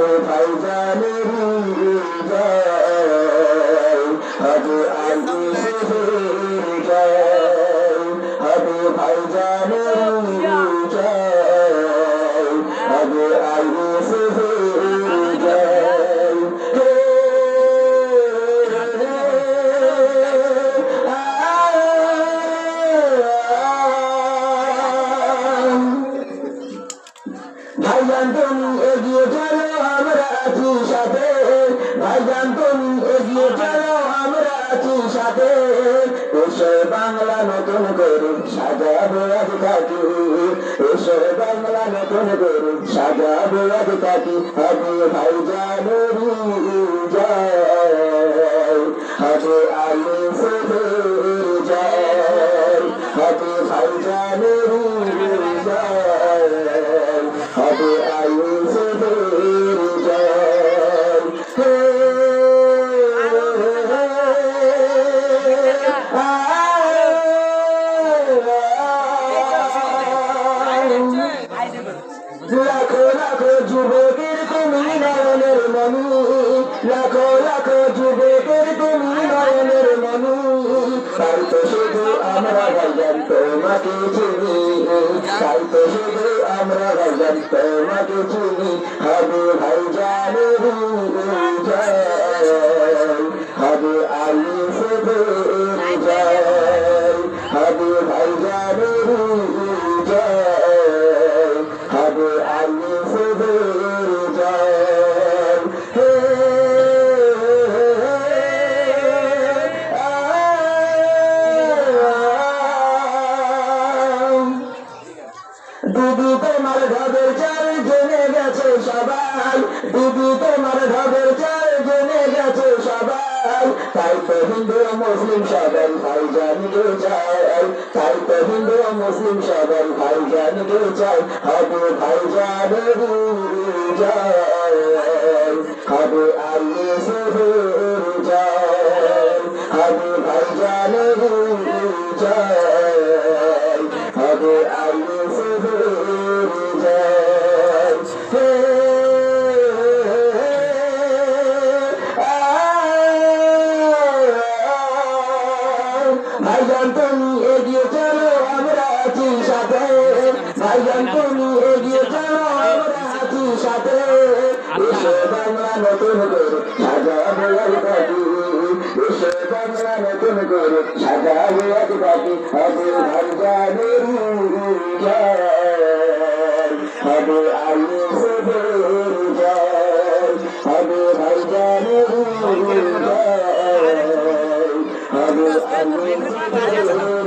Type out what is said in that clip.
Thầy এসো বাংলা নতুন করে সাজাবো আজ এসো বাংলা নতুন করে সাজাবো আজ থাকি হবে ভাইজানের জয় হবে আলো হবে জয় হবে লাখো লাখো যুবকের তুমি নয়নের মনি লাখো লাখো যুবকের তুমি নয়নের মনি তাই শুধু আমরা ভাইজান তোমাকে চিনি। তাই শুধু আমরা ভাইজান তোমাকে চিনি। হবে ভাইজানের জয় হবে আলী জয় হবে ভাইজানের দিদি তোমার ঢবের চাল জেনে গেছে সবাই। দিদি তোমার ঢবের চাল জেনে গেছে সবাই। তাই তো হিন্দু মুসলিম সবাই ভাই জানতে চাই তাই তো হিন্দু মুসলিম সবাই ভাই জানতে চাই হবে ভাই জানের জয় হবে আল্লি সুহুর হবে ভাই জানের জয় হবে আল্লি ভাইজান তুমি এগিয়ে চলো, আমরা আছি সাথে। ভাইজান, তুমি এগিয়ে চলো, আমরা আছি সাথে। এসে বাংলা নতুন করে সাজাবো আজ বাকি এসে বাংলা নতুন করে সাজাবো আজ বাকি হবে ভাইজানের জয় হবে আলু হবে ভাইজানের জয় Dios que nos libre para la